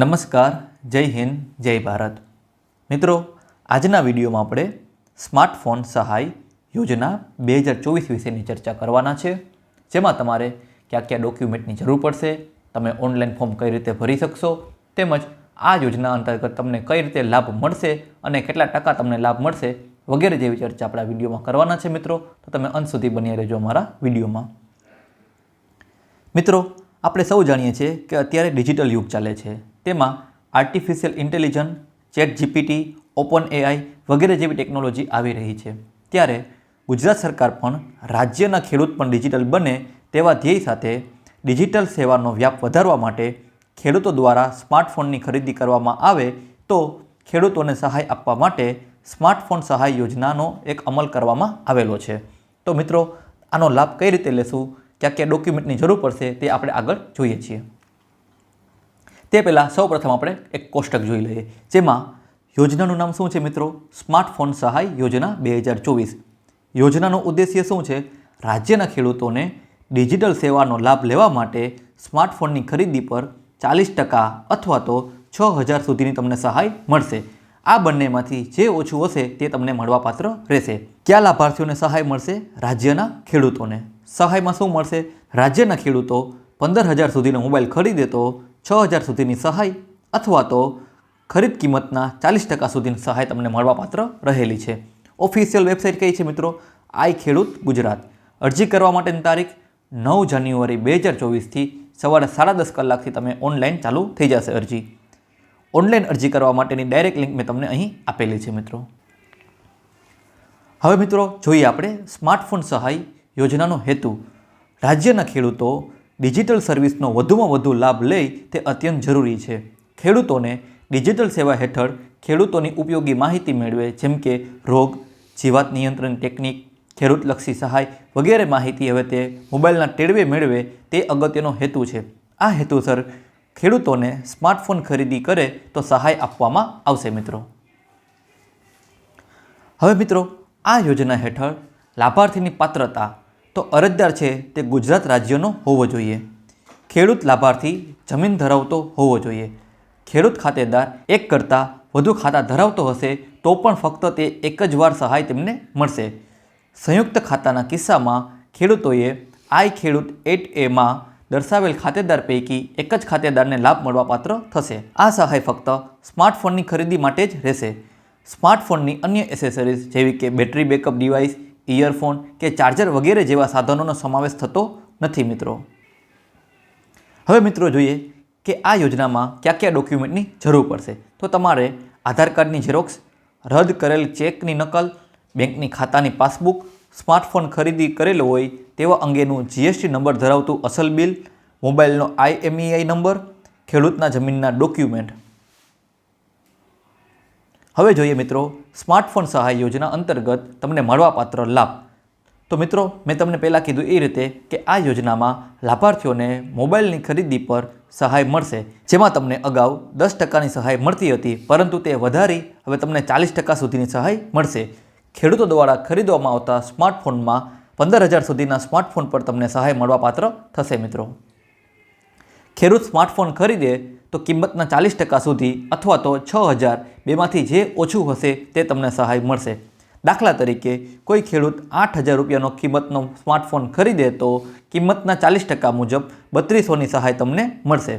નમસ્કાર, જય હિન્દ, જય ભારત. મિત્રો, આજના વિડીયોમાં આપણે સ્માર્ટફોન સહાય યોજના બે હજાર ચોવીસ વિશેની ચર્ચા કરવાના છે. જેમાં તમારે કયા કયા ડોક્યુમેન્ટની જરૂર પડશે, તમે ઓનલાઈન ફોર્મ કઈ રીતે ભરી શકશો, તેમજ આ યોજના અંતર્ગત તમને કઈ રીતે લાભ મળશે અને કેટલા ટકા તમને લાભ મળશે વગેરે જેવી ચર્ચા આપણા વિડીયોમાં કરવાના છે મિત્રો. તો તમે અંત સુધી બની રહેજો અમારા વિડીયોમાં. મિત્રો, આપણે સૌ જાણીએ છીએ કે અત્યારે ડિજિટલ યુગ ચાલે છે. તેમાં artificial intelligence chat GPT open AI વગેરે જેવી ટેકનોલોજી આવી રહી છે. ત્યારે ગુજરાત સરકાર પણ રાજ્યના ખેડૂત પણ ડિજિટલ બને તેવા ધ્યેય સાથે ડિજિટલ સેવાનો વ્યાપ વધારવા માટે ખેડૂતો દ્વારા સ્માર્ટફોનની ખરીદી કરવામાં આવે તો ખેડૂતોને સહાય આપવા માટે સ્માર્ટફોન સહાય યોજનાનો એક અમલ કરવામાં આવેલો છે. તો મિત્રો, આનો લાભ કઈ રીતે લેશું? ક્યાં ક્યાં ડોક્યુમેન્ટની જરૂર પડશે તે આપણે આગળ જોઈએ છીએ. તે પહેલાં સૌપ્રથમ આપણે એક કોષ્ટક જોઈ લઈએ, જેમાં યોજનાનું નામ શું છે મિત્રો? સ્માર્ટફોન સહાય યોજના બે હજાર ચોવીસ. યોજનાનો ઉદ્દેશ્ય શું છે? રાજ્યના ખેડૂતોને ડિજિટલ સેવાનો લાભ લેવા માટે સ્માર્ટફોનની ખરીદી પર ચાલીસ ટકા અથવા તો છ હજાર સુધીની તમને સહાય મળશે. આ બંનેમાંથી જે ઓછું હશે તે તમને મળવાપાત્ર રહેશે. કયા લાભાર્થીઓને સહાય મળશે? રાજ્યના ખેડૂતોને. સહાયમાં શું મળશે? રાજ્યના ખેડૂતો પંદર હજાર સુધીનો મોબાઈલ ખરીદે તો છ હજાર સુધીની સહાય અથવા તો ખરીદ કિંમતના ચાલીસ ટકા સુધીની સહાય તમને મળવાપાત્ર રહેલી છે. ઓફિશિયલ વેબસાઇટ કઈ છે મિત્રો? આઈ ખેડૂત ગુજરાત. અરજી કરવા માટેની તારીખ નવ જાન્યુઆરી બે હજાર ચોવીસથી સવારે સાડા દસ કલાકથી તમે ઓનલાઈન ચાલુ થઈ જશે અરજી. ઓનલાઈન અરજી કરવા માટેની ડાયરેક્ટ લિંક મેં તમને અહીં આપેલી છે મિત્રો. હવે મિત્રો, જોઈએ આપણે સ્માર્ટફોન સહાય યોજનાનો હેતુ. રાજ્યના ખેડૂતો ડિજિટલ સર્વિસનો વધુમાં વધુ લાભ લે તે અત્યંત જરૂરી છે. ખેડૂતોને ડિજિટલ સેવા હેઠળ ખેડૂતોની ઉપયોગી માહિતી મેળવે, જેમ કે રોગ, જીવાત નિયંત્રણ ટેકનિક, ખેડૂતલક્ષી સહાય વગેરે માહિતી હવે તે મોબાઈલના ટેડવે મેળવે તે અગત્યનો હેતુ છે. આ હેતુસર ખેડૂતોને સ્માર્ટફોન ખરીદી કરે તો સહાય આપવામાં આવશે મિત્રો. હવે મિત્રો, આ યોજના હેઠળ લાભાર્થીની પાત્રતા તો અરજદાર છે તે ગુજરાત રાજ્યનો હોવો જોઈએ. ખેડૂત લાભાર્થી જમીન ધરાવતો હોવો જોઈએ. ખેડૂત ખાતેદાર એક કરતાં વધુ ખાતા ધરાવતો હશે તો પણ ફક્ત તે એક જ વાર સહાય તેમને મળશે. સંયુક્ત ખાતાના કિસ્સામાં ખેડૂતોએ આઈ ખેડૂત એટ એમાં દર્શાવેલ ખાતેદાર પૈકી એક જ ખાતેદારને લાભ મળવાપાત્ર થશે. આ સહાય ફક્ત સ્માર્ટફોનની ખરીદી માટે જ રહેશે. સ્માર્ટફોનની અન્ય એસેસરીઝ જેવી કે બેટરી બેકઅપ ડિવાઇસ ઇયરફોન કે ચાર્જર વગેરે જેવા સાધનોનો સમાવેશ થતો નથી મિત્રો. હવે મિત્રો જોઈએ કે આ યોજનામાં કયા કયા ડોક્યુમેન્ટની જરૂર પડશે. તો તમારે આધાર કાર્ડની ઝેરોક્સ, રદ કરેલ ચેકની નકલ, બેંકની ખાતાની પાસબુક, સ્માર્ટફોન ખરીદી કરેલો હોય તેવા અંગેનું જીએસટી નંબર ધરાવતું અસલ બિલ, મોબાઈલનો આઈએમઈઆઈ નંબર, ખેડૂતના જમીનના ડોક્યુમેન્ટ હવે જોઈએ મિત્રો, સ્માર્ટફોન સહાય યોજના અંતર્ગત તમને મળવાપાત્ર લાભ. તો મિત્રો, મેં તમને પહેલાં કીધું એ રીતે કે આ યોજનામાં લાભાર્થીઓને મોબાઈલની ખરીદી પર સહાય મળશે, જેમાં તમને અગાઉ દસ ટકાની સહાય મળતી હતી, પરંતુ તે વધારી હવે તમને ચાલીસ ટકા સુધીની સહાય મળશે. ખેડૂતો દ્વારા ખરીદવામાં આવતા સ્માર્ટફોનમાં પંદર હજાર સુધીના સ્માર્ટફોન પર તમને સહાય મળવાપાત્ર થશે મિત્રો. ખેડૂત સ્માર્ટફોન ખરીદે તો કિંમતના ચાલીસ ટકા સુધી અથવા તો છ હજાર બેમાંથી જે ઓછું હશે તે તમને સહાય મળશે. દાખલા તરીકે, કોઈ ખેડૂત આઠ હજાર રૂપિયાનો કિંમતનો સ્માર્ટફોન ખરીદે તો કિંમતના ચાલીસ ટકા મુજબ બત્રીસોની સહાય તમને મળશે.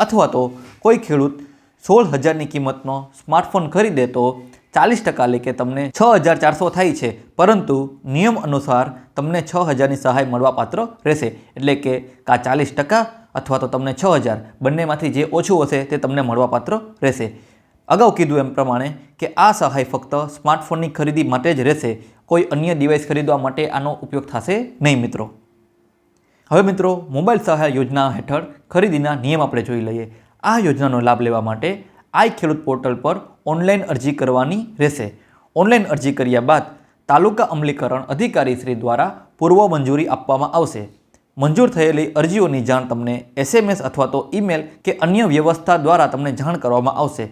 અથવા તો કોઈ ખેડૂત સોળ હજારની કિંમતનો સ્માર્ટફોન ખરીદે તો ચાલીસ ટકા લેકે તમને છ હજાર ચારસો થાય છે. પરંતુ નિયમ અનુસાર તમને છ હજારની સહાય મળવાપાત્ર રહેશે. એટલે કે કા ચાલીસ ટકા અથવા તો તમને છ હજાર. બંનેમાંથી જે ઓછું હશે તે તમને મળવાપાત્ર રહેશે. અગાઉ કીધું એમ પ્રમાણે કે આ સહાય ફક્ત સ્માર્ટફોનની ખરીદી માટે જ રહેશે. કોઈ અન્ય ડિવાઇસ ખરીદવા માટે આનો ઉપયોગ થશે નહીં મિત્રો. હવે મિત્રો, મોબાઈલ સહાય યોજના હેઠળ ખરીદીના નિયમ આપણે જોઈ લઈએ. આ યોજનાનો લાભ લેવા માટે આઈ ખેડૂત પોર્ટલ પર ઓનલાઈન અરજી કરવાની રહેશે. ઓનલાઈન અરજી કર્યા બાદ તાલુકા અમલીકરણ અધિકારી શ્રી દ્વારા પૂર્વ મંજૂરી આપવામાં આવશે. મંજૂર થયેલી અરજીઓની જાણ તમને એસએમએસ અથવા તો ઈમેલ કે અન્ય વ્યવસ્થા દ્વારા તમને જાણ કરવામાં આવશે.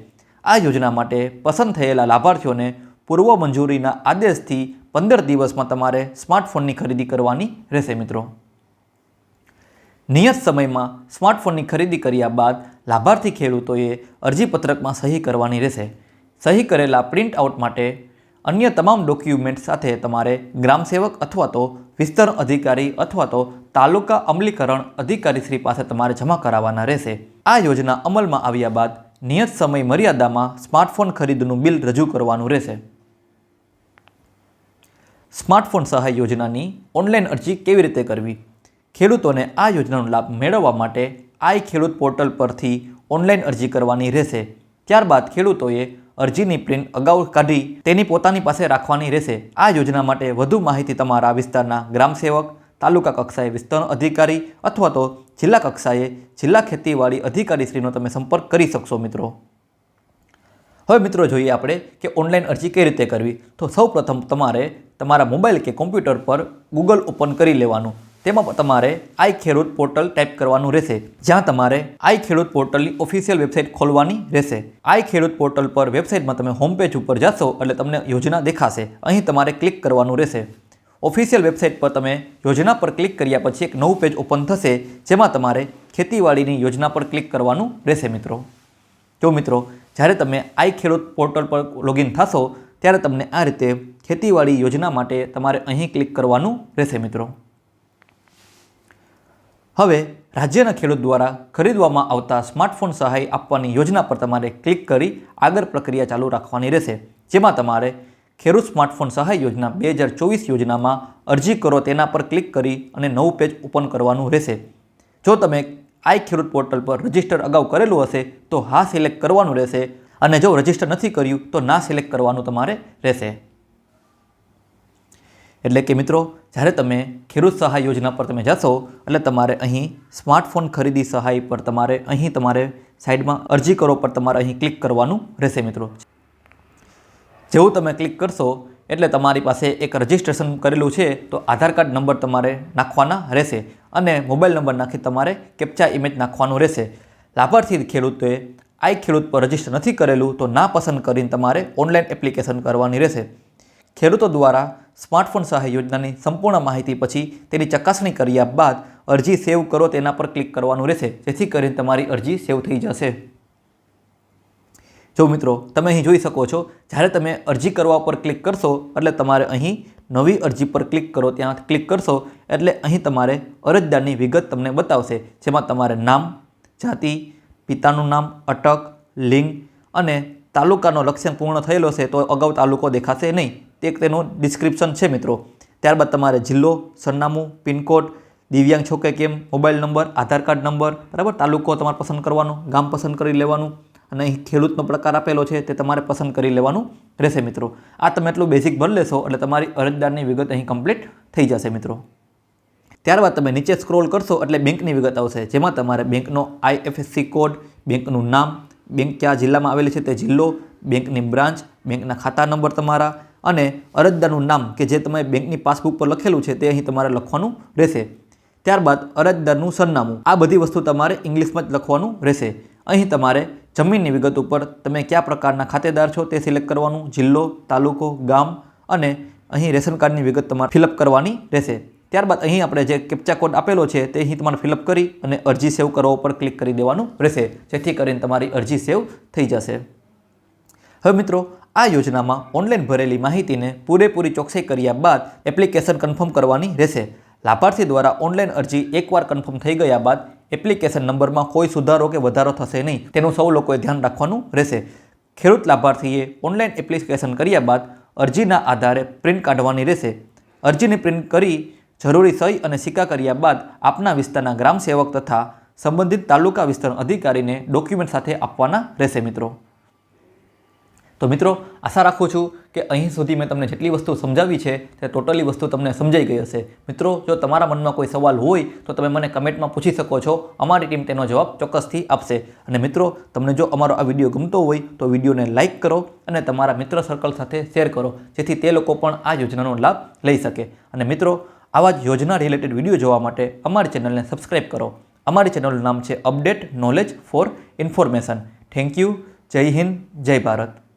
આ યોજના માટે પસંદ થયેલા લાભાર્થીઓને પૂર્વ મંજૂરીના આદેશથી પંદર દિવસમાં તમારે સ્માર્ટફોનની ખરીદી કરવાની રહેશે મિત્રો. નિયત સમયમાં સ્માર્ટફોનની ખરીદી કર્યા બાદ લાભાર્થી ખેડૂતોએ અરજીપત્રકમાં સહી કરવાની રહેશે. સહી કરેલા પ્રિન્ટ આઉટ માટે અન્ય તમામ ડોક્યુમેન્ટ સાથે તમારે ગ્રામ સેવક અથવા તો વિસ્તરણ અધિકારી અથવા તો તાલુકા અમલીકરણ અધિકારી શ્રી પાસે તમારે જમા કરાવવાના રહેશે. આ યોજના અમલમાં આવ્યા બાદ નિયત સમય મર્યાદામાં સ્માર્ટફોન ખરીદનું બિલ રજૂ કરવાનું રહેશે. સ્માર્ટફોન સહાય યોજનાની ઓનલાઈન અરજી કેવી રીતે કરવી? ખેડૂતોને આ યોજનાનો લાભ મેળવવા માટે આઈ ખેડૂત પોર્ટલ પરથી ઓનલાઈન અરજી કરવાની રહેશે. ત્યારબાદ ખેડૂતોએ અરજીની પ્રિન્ટ અગાઉ કાઢી તેની પોતાની પાસે રાખવાની રહેશે. આ યોજના માટે વધુ માહિતી તમારા વિસ્તારના ગ્રામસેવક, તાલુકા કક્ષાએ વિસ્તરણ અધિકારી અથવા તો જિલ્લા કક્ષાએ જિલ્લા ખેતીવાડી અધિકારીશ્રીનો તમે સંપર્ક કરી શકશો મિત્રો. હવે મિત્રો જોઈએ આપણે કે ઓનલાઈન અરજી કઈ રીતે કરવી. તો સૌપ્રથમ તમારે તમારા મોબાઈલ કે કોમ્પ્યુટર પર ગૂગલ ઓપન કરી લેવાનું. તેમાં તમારે આઈ ખેડૂત પોર્ટલ ટાઈપ કરવાનું રહેશે. જ્યાં તમારે આઈ ખેડૂત પોર્ટલની ઓફિશિયલ વેબસાઇટ ખોલવાની રહેશે. આઈ ખેડૂત પોર્ટલ પર વેબસાઇટમાં તમે હોમ પેજ ઉપર જશો એટલે તમને યોજના દેખાશે. અહીં તમારે ક્લિક કરવાનું રહેશે. ઓફિશિયલ વેબસાઇટ પર તમે યોજના પર ક્લિક કર્યા પછી એક નવું પેજ ઓપન થશે, જેમાં તમારે ખેતીવાડીની યોજના પર ક્લિક કરવાનું રહેશે મિત્રો. જો મિત્રો, જ્યારે તમે આઈ ખેડૂત પોર્ટલ પર લોગિન થશો, ત્યારે તમને આ રીતે ખેતીવાડી યોજના માટે તમારે અહીં ક્લિક કરવાનું રહેશે મિત્રો. હવે રાજ્યના ખેડૂત દ્વારા ખરીદવામાં આવતા સ્માર્ટફોન સહાય આપવાની યોજના પર તમારે ક્લિક કરી આગળ પ્રક્રિયા ચાલુ રાખવાની રહેશે. જેમાં તમારે ખેડૂત સ્માર્ટફોન સહાય યોજના બે હજાર ચોવીસ યોજનામાં અરજી કરો તેના પર ક્લિક કરી અને નવું પેજ ઓપન કરવાનું રહેશે. જો તમે આઈ ખેડૂત પોર્ટલ પર રજિસ્ટર અગાઉ કરેલું હશે, તો હા સિલેક્ટ કરવાનું રહેશે અને જો રજિસ્ટર નથી કર્યું, તો ના સિલેક્ટ કરવાનું તમારે રહેશે. એટલે કે મિત્રો, જ્યારે તમે ખેડૂત સહાય યોજના પર તમે જશો, એટલે તમારે અહીં સ્માર્ટફોન ખરીદી સહાય પર તમારે અહીં તમારે સાઈડમાં અરજી કરો પર તમારે અહીં ક્લિક કરવાનું રહેશે મિત્રો. જેવું તમે ક્લિક કરશો, એટલે તમારી પાસે એક રજિસ્ટ્રેશન કરેલું છે, તો આધાર કાર્ડ નંબર તમારે નાખવાના રહેશે અને મોબાઈલ નંબર નાખી તમારે કેપ્ચા ઇમેજ નાખવાનું રહેશે. લાભાર્થી ખેડૂતોએ આઈ ખેડૂત પર રજિસ્ટર નથી કરેલું, તો ના પસંદ કરીને તમારે ઓનલાઈન એપ્લિકેશન કરવાની રહેશે. ખેડૂતો દ્વારા સ્માર્ટફોન સહાય યોજનાની સંપૂર્ણ માહિતી પછી તેની ચકાસણી કર્યા બાદ અરજી સેવ કરો તેના પર ક્લિક કરવાનું રહેશે. જેથી કરીને તમારી અરજી સેવ થઈ જશે. જો મિત્રો, તમે અહીં જોઈ શકો છો, જ્યારે તમે અરજી કરવા પર ક્લિક કરશો, એટલે તમારે અહીં નવી અરજી પર ક્લિક કરો, ત્યાં ક્લિક કરશો, એટલે અહીં તમારે અરજદારની વિગત તમને બતાવશે, જેમાં તમારે નામ, જાતિ, પિતાનું નામ, અટક, લિંગ અને તાલુકાનો લક્ષ્યાંક પૂર્ણ થયેલો છે, તો અગાઉ તાલુકો દેખાશે નહીં. તે તેનું ડિસ્ક્રિપ્શન છે મિત્રો. ત્યારબાદ તમારે જિલ્લો, સરનામું, પિનકોડ, દિવ્યાંગ છો કે કેમ, mobile number, Aadhaar card number, બરાબર? તાલુકો તમારે પસંદ કરવાનો, ગામ પસંદ કરી લેવાનું, અને અહીં ખેડૂતનો પ્રકાર આપેલો છે તે તમારે પસંદ કરી લેવાનું રહેશે મિત્રો. આ તમે એટલું બેઝિક ભરી લેશો, એટલે તમારી અરજદારની વિગત અહીં કમ્પ્લીટ થઈ જશે મિત્રો. ત્યારબાદ તમે નીચે સ્ક્રોલ કરશો, એટલે બેંકની વિગત આવશે. જેમાં તમારે બેંકનો આઈએફએસસી કોડ બેંકનું નામ, બેંક કયા જિલ્લામાં આવેલી છે તે જિલ્લો, બેંકની બ્રાન્ચ બેંકના ખાતા નંબર તમારા અને અરજદારનું નામ કે જે તમે બેંકની પાસબુક પર લખેલું છે તે અહીં તમારે લખવાનું રહેશે. ત્યારબાદ અરજદારનું સરનામું. આ બધી વસ્તુ તમારે ઇંગ્લિશમાં જ લખવાનું રહેશે. અહીં તમારે જમીનની વિગત ઉપર તમે કયા પ્રકારના ખાતેદાર છો તે સિલેક્ટ કરવાનું, જિલ્લો, તાલુકો, ગામ અને અહીં રેશન કાર્ડની વિગત તમારે ફિલઅપ કરવાની રહેશે. ત્યારબાદ અહીં આપણે જે કેપ્ચા કોડ આપેલો છે તે અહીં તમારે ફિલઅપ કરી અને અરજી સેવ કરવા ઉપર ક્લિક કરી દેવાનું રહેશે. જેથી કરીને તમારી અરજી સેવ થઈ જશે. હવે મિત્રો આ યોજનામાં ઓનલાઈન ભરેલી માહિતીને પૂરેપૂરી ચોકસાઈ કર્યા બાદ એપ્લિકેશન કન્ફર્મ કરવાની રહેશે. લાભાર્થી દ્વારા ઓનલાઈન અરજી એકવાર કન્ફર્મ થઈ ગયા બાદ એપ્લિકેશન નંબરમાં કોઈ સુધારો કે વધારો થશે નહીં, તેનું સૌ લોકોએ ધ્યાન રાખવાનું રહેશે. ખેડૂત લાભાર્થીએ ઓનલાઈન એપ્લિકેશન કર્યા બાદ અરજીના આધારે પ્રિન્ટ કાઢવાની રહેશે. અરજીની પ્રિન્ટ કરી જરૂરી સહી અને સિક્કા કર્યા બાદ આપના વિસ્તારના ગ્રામ સેવક તથા સંબંધિત તાલુકા વિસ્તરણ અધિકારીને ડોક્યુમેન્ટ સાથે આપવાના રહેશે મિત્રો. તો મિત્રો, આશા રાખું છું કે અહીં સુધી મેં તમને જેટલી વસ્તુ સમજાવી છે, તે ટોટલી વસ્તુ તમને સમજાઈ ગઈ હશે. મિત્રો, જો તમારા મનમાં કોઈ સવાલ હોય, તો તમે મને કમેન્ટમાં પૂછી શકો છો. અમારી ટીમ તેનો જવાબ ચોક્કસથી આપશે. અને મિત્રો, તમને જો અમારો આ વીડિયો ગમતો હોય, તો વિડીયોને લાઇક કરો અને તમારા મિત્ર સર્કલ સાથે શેર કરો, જેથી તે લોકો પણ આ યોજનાનો લાભ લઈ શકે. અને મિત્રો, આવા જ યોજના રિલેટેડ વીડિયો જોવા માટે અમારી ચેનલને સબસ્ક્રાઈબ કરો. અમારી ચેનલનું નામ છે update knowledge for information. Thank you. જય હિન્દ. જય ભારત.